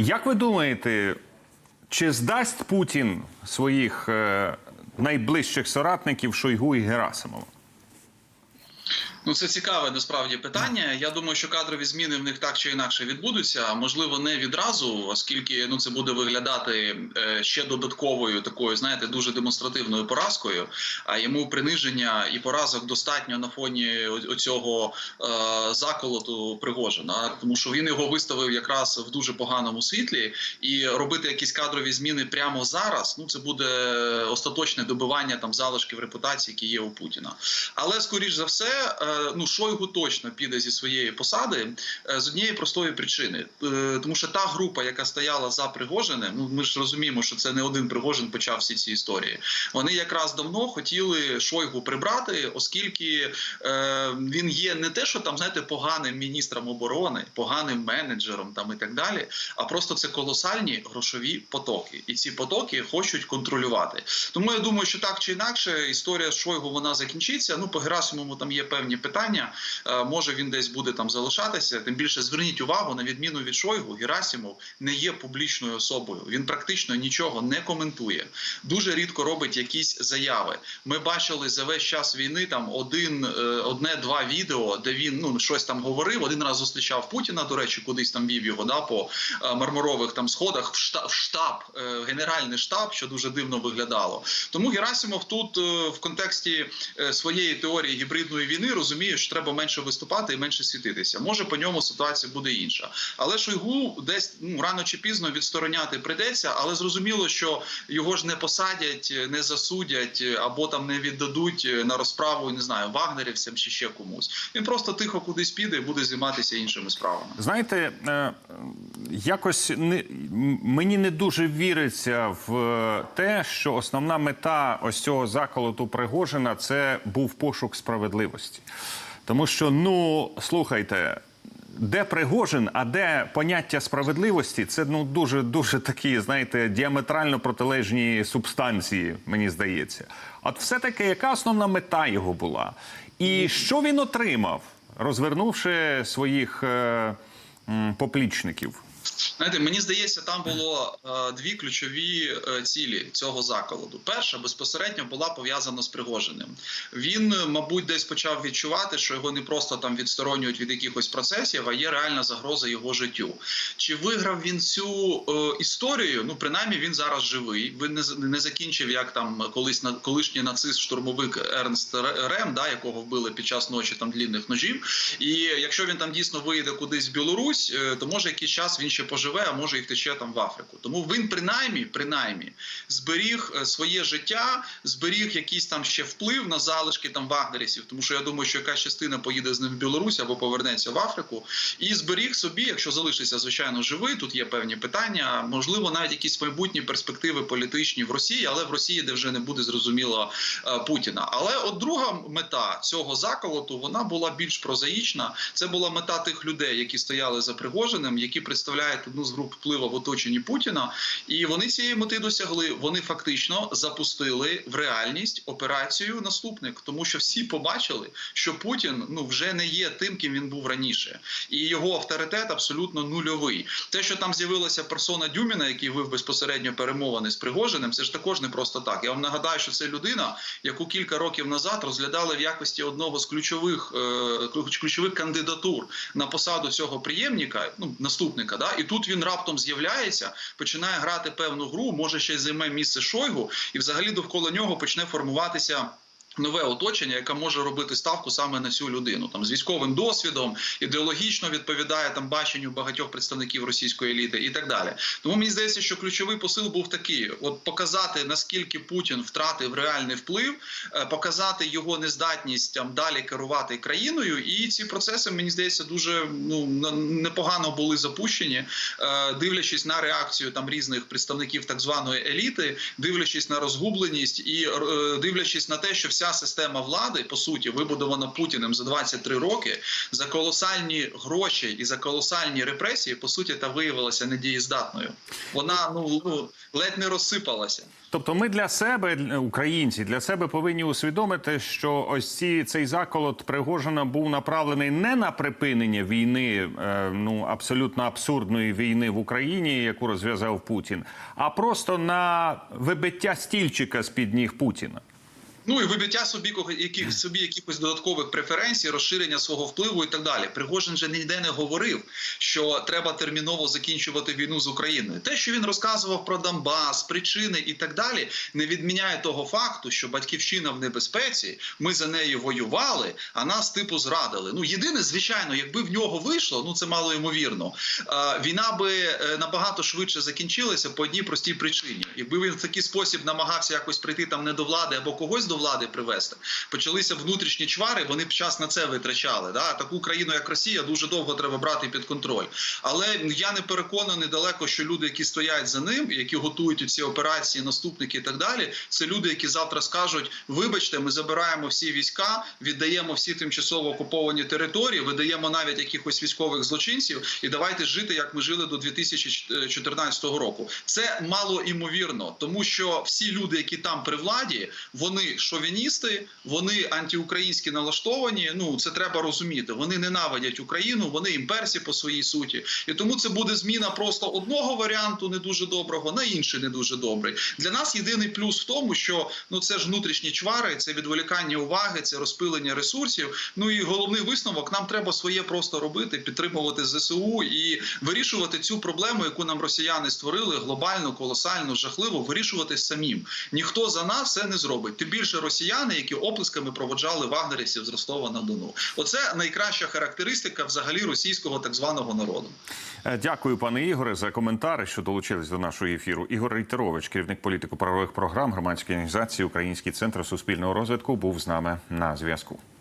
Як ви думаєте, чи здасть Путін своїх е, найближчих соратників Шойгу і Герасимова? Ну, це цікаве насправді питання. Я думаю, що кадрові зміни в них так чи інакше відбудуться. Можливо, не відразу, оскільки ну це буде виглядати е, ще додатковою такою, знаєте, дуже демонстративною поразкою. А йому приниження і поразок достатньо на фоні оцього е, заколоту Пригожина, тому що він його виставив якраз в дуже поганому світлі, і робити якісь кадрові зміни прямо зараз. Ну це буде остаточне добивання там залишків репутації, які є у Путіна. Але скоріш за все, е, ну Шойгу точно піде зі своєї посади е, з однієї простої причини, Е, тому що та група, яка стояла за Пригожиним, ну ми ж розуміємо, що це не один Пригожин почав всі ці історії. Вони якраз давно хотіли Шойгу прибрати, оскільки е, він є не те, що там знаєте, поганим міністром оборони, поганим менеджером там і так далі, а просто це колосальні грошові потоки, і ці потоки хочуть контролювати. Тому я думаю, що так чи інакше історія Шойгу вона закінчиться. Ну по Герасимову там є певні питання. Е, може він десь буде там залишатися. Тим більше зверніть увагу на відміну від Шойгу, Герасимов не є публічною особою. Він практично нічого не коментує. Дуже рідко робить якісь заяви. Ми бачили за весь час війни там один, е, одне-два відео, де він ну щось там говорив. Один раз зустрічав Путіна. До речі, кудись там вів його да по е, мармурових там сходах в штаб, в штаб генеральний штаб, що дуже дивно виглядало. Тому Герасимов тут в контексті своєї теорії гібридної війни розуміє, що треба менше виступати і менше світитися. Може по ньому ситуація буде інша. Але Шойгу десь ну рано чи пізно відстороняти прийдеться, але зрозуміло, що його ж не посадять, не засудять або там не віддадуть на розправу, не знаю, вагнерівцям чи ще комусь. Він просто тихо кудись піде і буде займатися іншими справами. Знаєте, е, якось не, мені не дуже віриться в е, те, що основна мета ось цього заколоту Пригожина це був пошук справедливості. Тому що, ну, слухайте. Де Пригожин, а де поняття справедливості, це ну дуже дуже такі, знаєте, діаметрально протилежні субстанції, мені здається. От все-таки яка основна мета його була? І що він отримав, розвернувши своїх е, м, поплічників? Знаєте, мені здається, там було е, дві ключові е, цілі цього заколоду. Перша безпосередньо була пов'язана з Пригожиним. Він, е, мабуть, десь почав відчувати, що його не просто там відсторонюють від якихось процесів, а є реальна загроза його життю. Чи виграв він цю е, історію? Ну, принаймні, він зараз живий. Він не, не закінчив як там колись на колишній нацист штурмовик Ернст Рем, да, якого вбили під час ночі там длінних ножів. І якщо він там дійсно вийде кудись в Білорусь, е, то може якийсь час він ще поживе, а може і втече там в Африку. Тому він принаймні, принаймні зберіг е, своє життя, зберіг якийсь там ще вплив на залишки там вагнерівців, тому що я думаю, що якась частина поїде з ним в Білорусь або повернеться в Африку, і зберіг собі, якщо залишиться звичайно живий. Тут є певні питання. Можливо, навіть якісь майбутні перспективи політичні в Росії, але в Росії, де вже не буде зрозуміло е, Путіна. Але от друга мета цього заколоту вона була більш прозаїчна. Це була мета тих людей, які стояли за Пригожиним, які представляють одну з груп впливу в оточенні Путіна. І вони цієї мети досягли. Вони фактично запустили в реальність операцію наступник, тому що всі побачили, що Путін ну вже не є тим, ким він був раніше, і його авторитет абсолютно нульовий. Те, що там з'явилася персона Дюміна, який вив безпосередньо перемовини з Пригожиним, це ж також не просто так. Я вам нагадаю, що це людина, яку кілька років назад розглядали в якості одного з ключових е, ключових кандидатур на посаду цього приємника, ну наступника. Да, і тут він раптом з'являється, починає грати певну гру, може ще й займе місце Шойгу, і взагалі довкола нього почне формуватися. Нове оточення, яке може робити ставку саме на цю людину, там з військовим досвідом, ідеологічно відповідає там баченню багатьох представників російської еліти і так далі. Тому мені здається, що ключовий посил був такий: от показати наскільки Путін втратив реальний вплив, е, показати його нездатність там далі керувати країною. І ці процеси мені здається дуже ну непогано були запущені, е, дивлячись на реакцію там різних представників так званої еліти, дивлячись на розгубленість і е, дивлячись на те, що вся система влади, по суті, вибудована Путіним за 23 роки, за колосальні гроші і за колосальні репресії, по суті, та виявилася недієздатною. Вона ну, ну ледь не розсипалася. Тобто, ми для себе, українці, для себе повинні усвідомити, що ось ці цей заколот Пригожина був направлений не на припинення війни, е, ну абсолютно абсурдної війни в Україні, яку розв'язав Путін, а просто на вибиття стільчика з під ніг Путіна. Ну і вибиття собі яких собі якихось додаткових преференцій, розширення свого впливу і так далі. Пригожин же ніде не говорив, що треба терміново закінчувати війну з Україною. Те, що він розказував про Донбас, причини і так далі, не відміняє того факту, що батьківщина в небезпеці. Ми за нею воювали, а нас типу зрадили. Ну єдине, звичайно, якби в нього вийшло, ну це мало ймовірно. Війна би е, набагато швидше закінчилася по одній простій причині. Якби він в такий спосіб намагався якось прийти там не до влади або когось до влади привести, почалися внутрішні чвари. Вони б час на це витрачали. Да? Таку країну, як Росія, дуже довго треба брати під контроль. Але я не переконаний далеко, що люди, які стоять за ним, які готують ці операції, наступники і так далі, це люди, які завтра скажуть: вибачте, ми забираємо всі війська, віддаємо всі тимчасово окуповані території, видаємо навіть якихось військових злочинців, і давайте жити, як ми жили до 2014 року. Це мало імовірно, тому що всі люди, які там при владі, вони шовіністи, вони антиукраїнські налаштовані. Ну це треба розуміти. Вони ненавидять Україну, вони імперці по своїй суті, і тому це буде зміна просто одного варіанту не дуже доброго на інший не дуже добрий. Для нас єдиний плюс в тому, що ну це ж внутрішні чвари, це відволікання уваги, це розпилення ресурсів. Ну і головний висновок нам треба своє просто робити, підтримувати ЗСУ і вирішувати цю проблему, яку нам росіяни створили глобальну, колосальну, жахливо, вирішувати самим. Ніхто за нас це не зробить. Тим більше росіяни, які оплесками проводжали вагнерівців з Ростова на Дону. Оце найкраща характеристика взагалі російського так званого народу. Е, Дякую, пане Ігоре, за коментари, що долучились до нашого ефіру. Ігор Рейтерович, керівник політико-правових програм громадської організації Український центр суспільного розвитку, був з нами на зв'язку.